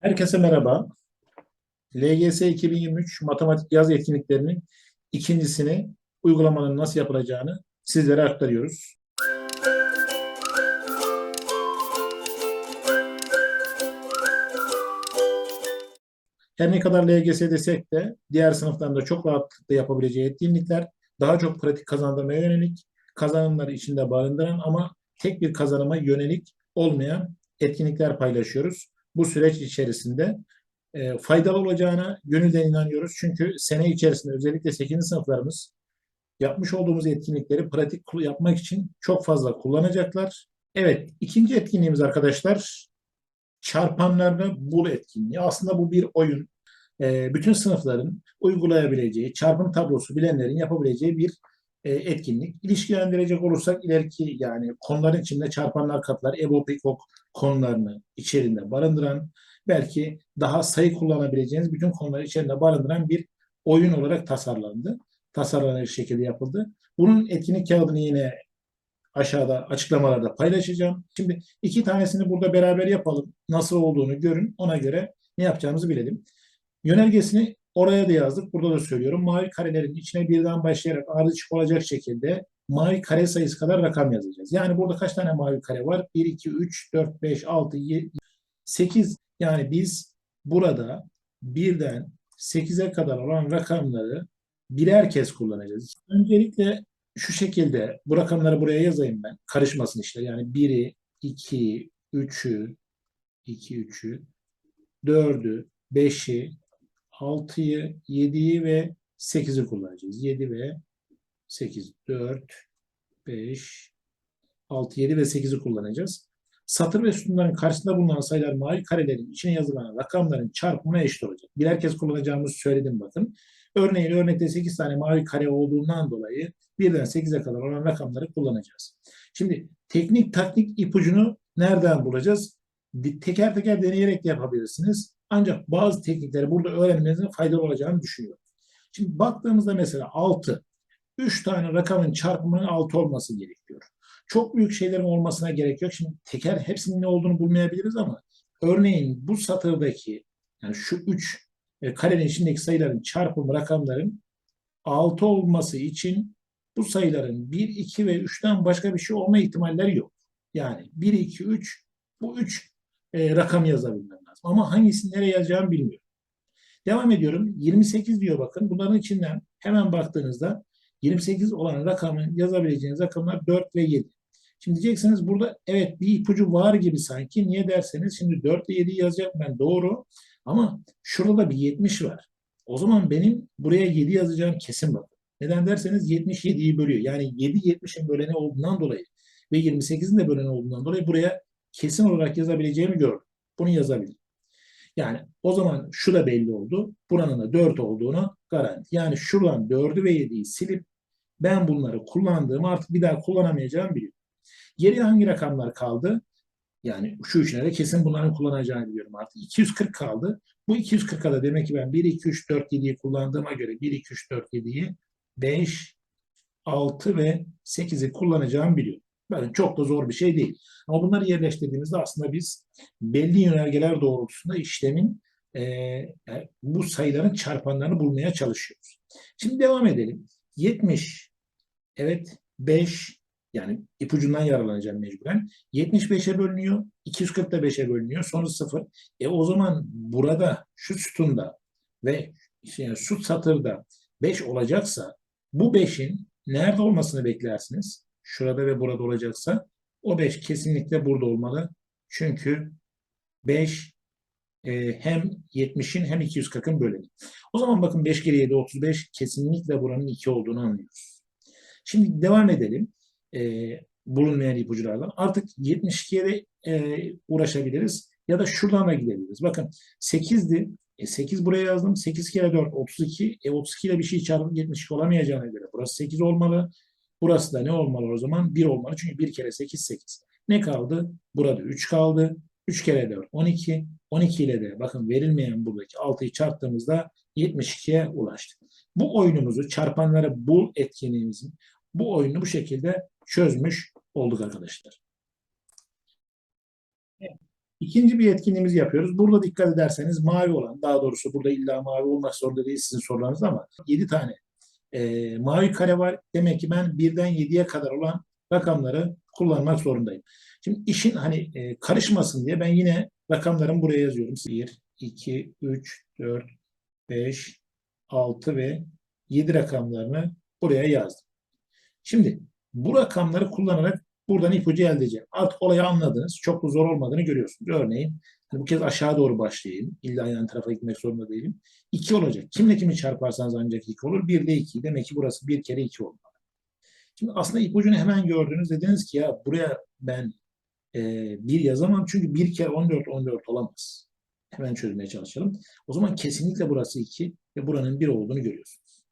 Herkese merhaba. LGS 2023 matematik yaz etkinliklerinin ikincisini uygulamanın nasıl yapılacağını sizlere aktarıyoruz. Her ne kadar LGS desek de diğer sınıfların da çok rahatlıkla yapabileceği etkinlikler daha çok pratik kazandırmaya yönelik, kazanımları içinde barındıran ama tek bir kazanıma yönelik olmayan etkinlikler paylaşıyoruz. Bu süreç içerisinde e, faydalı olacağına gönülden inanıyoruz. Çünkü sene içerisinde özellikle 8. sınıflarımız yapmış olduğumuz etkinlikleri pratik yapmak için çok fazla kullanacaklar. Evet, ikinci etkinliğimiz arkadaşlar çarpanlarını bul etkinliği. Aslında bu bir oyun. E, bütün sınıfların uygulayabileceği, çarpım tablosu bilenlerin yapabileceği bir e, etkinlik. İlişkilendirecek olursak ileriki yani konuların içinde çarpanlar katlar, EBOB, İKOK konularını içerisinde barındıran, belki daha sayı kullanabileceğiniz bütün konuları içerisinde barındıran bir oyun olarak tasarlandı. Tasarlanır şekilde yapıldı. Bunun etkinlik kağıdını yine aşağıda açıklamalarda paylaşacağım. Şimdi iki tanesini burada beraber yapalım. Nasıl olduğunu görün. Ona göre ne yapacağımızı bilelim. Yönergesini oraya da yazdık. Burada da söylüyorum. Mavi karelerin içine birden başlayarak ardışık olacak şekilde mavi kare sayısı kadar rakam yazacağız. Yani burada kaç tane mavi kare var? 1, 2, 3, 4, 5, 6, 7, 8. Yani biz burada birden 8'e kadar olan rakamları birer kez kullanacağız. Öncelikle şu şekilde bu rakamları buraya yazayım ben. Karışmasın işte. Yani 1'i, 2'yi, 3'ü, 2, 3'ü, 4'ü, 5'i, 6'yı, 7'yi ve 8'i kullanacağız. 7 ve 8, 4, 5, 6, 7 ve 8'i kullanacağız. Satır ve sütunların karşısında bulunan sayılar mavi karelerin içine yazılan rakamların çarpımına eşit olacak. Birer kez kullanacağımızı söyledim bakın. Örneğin örnekte 8 tane mavi kare olduğundan dolayı birden 8'e kadar olan rakamları kullanacağız. Şimdi teknik taktik ipucunu nereden bulacağız? Bir teker teker deneyerek de yapabilirsiniz. Ancak bazı teknikleri burada öğrenmenizin faydalı olacağını düşünüyorum. Şimdi baktığımızda mesela 6. 3 tane rakamın çarpımının 6 olması gerekiyor. Çok büyük şeylerin olmasına gerek yok. Şimdi teker hepsinin ne olduğunu bulmayabiliriz ama örneğin bu satırdaki yani şu 3 e, karenin içindeki sayıların çarpımı rakamların 6 olması için bu sayıların 1, 2 ve 3'ten başka bir şey olma ihtimalleri yok. Yani 1, 2, 3 bu 3 e, rakam yazabilmem. Ama hangisini nereye yazacağımı bilmiyorum. Devam ediyorum. 28 diyor bakın. Bunların içinden hemen baktığınızda 28 olan rakamın yazabileceğiniz rakamlar 4 ve 7. Şimdi diyeceksiniz burada evet bir ipucu var gibi sanki. Niye derseniz şimdi 4 ile 7 yazacağım ben doğru. Ama şurada da bir 70 var. O zaman benim buraya 7 yazacağım kesin bakın. Neden derseniz 77'yi bölüyor. Yani 7 70'in böleni olduğundan dolayı ve 28'in de böleni olduğundan dolayı buraya kesin olarak yazabileceğimi gördüm. Bunu yazabilirim. Yani o zaman şu da belli oldu. Buranın da 4 olduğunu garanti. Yani şuradan 4'ü ve 7'yi silip ben bunları kullandığımı artık bir daha kullanamayacağımı biliyorum. Geriye hangi rakamlar kaldı? Yani şu üçüne de kesin bunların kullanacağını biliyorum artık. 240 kaldı. Bu 240'a da demek ki ben 1, 2, 3, 4, 7'yi kullandığıma göre 1, 2, 3, 4, 7'yi 5, 6 ve 8'i kullanacağımı biliyorum. Bakın çok da zor bir şey değil. Ama bunları yerleştirdiğimizde aslında biz belli yönergeler doğrultusunda işlemin e, bu sayıların çarpanlarını bulmaya çalışıyoruz. Şimdi devam edelim. 70, evet 5, yani ipucundan yararlanacağım mecburen. 75'e bölünüyor, 240 da 5'e bölünüyor, sonu 0. E o zaman burada şu sütunda ve yani şu satırda 5 olacaksa bu 5'in nerede olmasını beklersiniz? Şurada ve burada olacaksa o 5 kesinlikle burada olmalı. Çünkü 5 e, hem 70'in hem 240'ın böleni. O zaman bakın 5 kere 7 35 kesinlikle buranın 2 olduğunu anlıyoruz. Şimdi devam edelim. E, bulunmayan ipucularla. Artık 72'ye de e, uğraşabiliriz. Ya da şuradan da gidebiliriz. Bakın 8'di. E, 8 buraya yazdım. 8 kere 4 32. E 32 ile bir şey çarpıp 72 olamayacağına göre burası 8 olmalı. Burası da ne olmalı o zaman? 1 olmalı. Çünkü 1 kere 8 8. Ne kaldı? Burada 3 kaldı. 3 kere 4 12. 12 ile de bakın verilmeyen buradaki 6'yı çarptığımızda 72'ye ulaştık. Bu oyunumuzu çarpanları bul etkinliğimizin bu oyunu bu şekilde çözmüş olduk arkadaşlar. İkinci bir etkinliğimizi yapıyoruz. Burada dikkat ederseniz mavi olan, daha doğrusu burada illa mavi olmak zorunda değil sizin sorularınız ama 7 tane e, mavi kare var. Demek ki ben birden 7'ye kadar olan rakamları kullanmak zorundayım. Şimdi işin hani e, karışmasın diye ben yine rakamlarımı buraya yazıyorum. 1, 2, 3, 4, 5, 6 ve 7 rakamlarını buraya yazdım. Şimdi bu rakamları kullanarak buradan ipucu elde edeceğim. Artık olayı anladınız. Çok da zor olmadığını görüyorsunuz. Örneğin hani bu kez aşağı doğru başlayayım. İlla yan tarafa gitmek zorunda değilim. 2 olacak. Kimle kimi çarparsanız ancak 2 olur. 1 de 2. Demek ki burası bir kere 2 olmalı. Şimdi aslında ipucunu hemen gördünüz. Dediniz ki ya buraya ben e, 1 yazamam. Çünkü 1 kere 14 14 olamaz. Hemen çözmeye çalışalım. O zaman kesinlikle burası 2 ve buranın 1 olduğunu görüyorsunuz.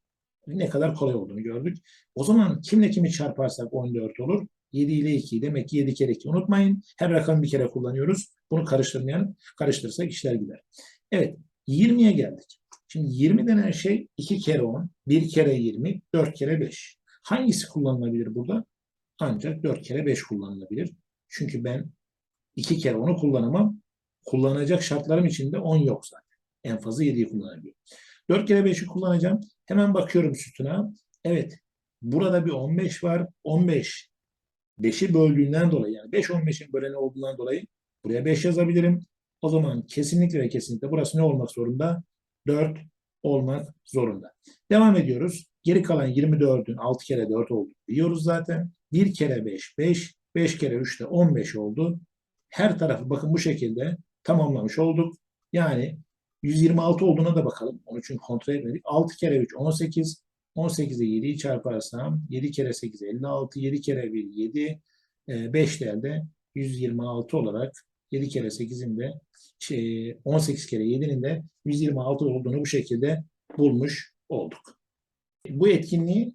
Ne kadar kolay olduğunu gördük. O zaman kimle kimi çarparsak 14 olur. 7 ile 2 demek ki 7 kere 2. Unutmayın her rakamı bir kere kullanıyoruz. Bunu karıştırmayalım. Karıştırırsak işler gider. Evet 20'ye geldik. Şimdi 20 denen şey 2 kere 10, 1 kere 20, 4 kere 5. Hangisi kullanılabilir burada? Ancak 4 kere 5 kullanılabilir. Çünkü ben 2 kere 10'u kullanamam. Kullanacak şartlarım içinde 10 yok zaten. En fazla 7'yi kullanabiliyorum. 4 kere 5'i kullanacağım. Hemen bakıyorum sütuna. Evet. Burada bir 15 var. 15 5'i böldüğünden dolayı yani 5 15'in böleni olduğundan dolayı buraya 5 yazabilirim. O zaman kesinlikle ve kesinlikle burası ne olmak zorunda? 4 olmak zorunda. Devam ediyoruz. Geri kalan 24'ün 6 kere 4 olduğunu biliyoruz zaten. 1 kere 5 5, 5 kere 3 de 15 oldu. Her tarafı bakın bu şekilde tamamlamış olduk. Yani 126 olduğuna da bakalım. Onu çünkü kontrol etmedik. 6 kere 3 18. 18'e 7'yi çarparsam 7 kere 8 56. 7 kere 1 7. 5 de 126 olarak 7 kere 8'in de şey, 18 kere 7'nin de 126 olduğunu bu şekilde bulmuş olduk. Bu etkinliği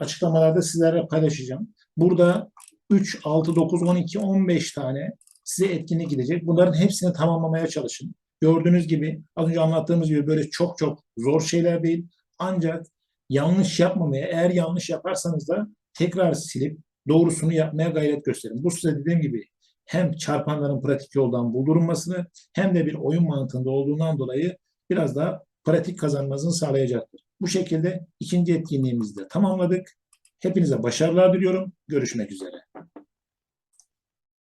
açıklamalarda sizlerle paylaşacağım. Burada 3, 6, 9, 12, 15 tane size etkinlik gidecek. Bunların hepsini tamamlamaya çalışın. Gördüğünüz gibi az önce anlattığımız gibi böyle çok çok zor şeyler değil. Ancak yanlış yapmamaya, eğer yanlış yaparsanız da tekrar silip doğrusunu yapmaya gayret gösterin. Bu size dediğim gibi hem çarpanların pratik yoldan buldurulmasını hem de bir oyun mantığında olduğundan dolayı biraz daha pratik kazanmanızı sağlayacaktır. Bu şekilde ikinci etkinliğimizi de tamamladık. Hepinize başarılar diliyorum. Görüşmek üzere.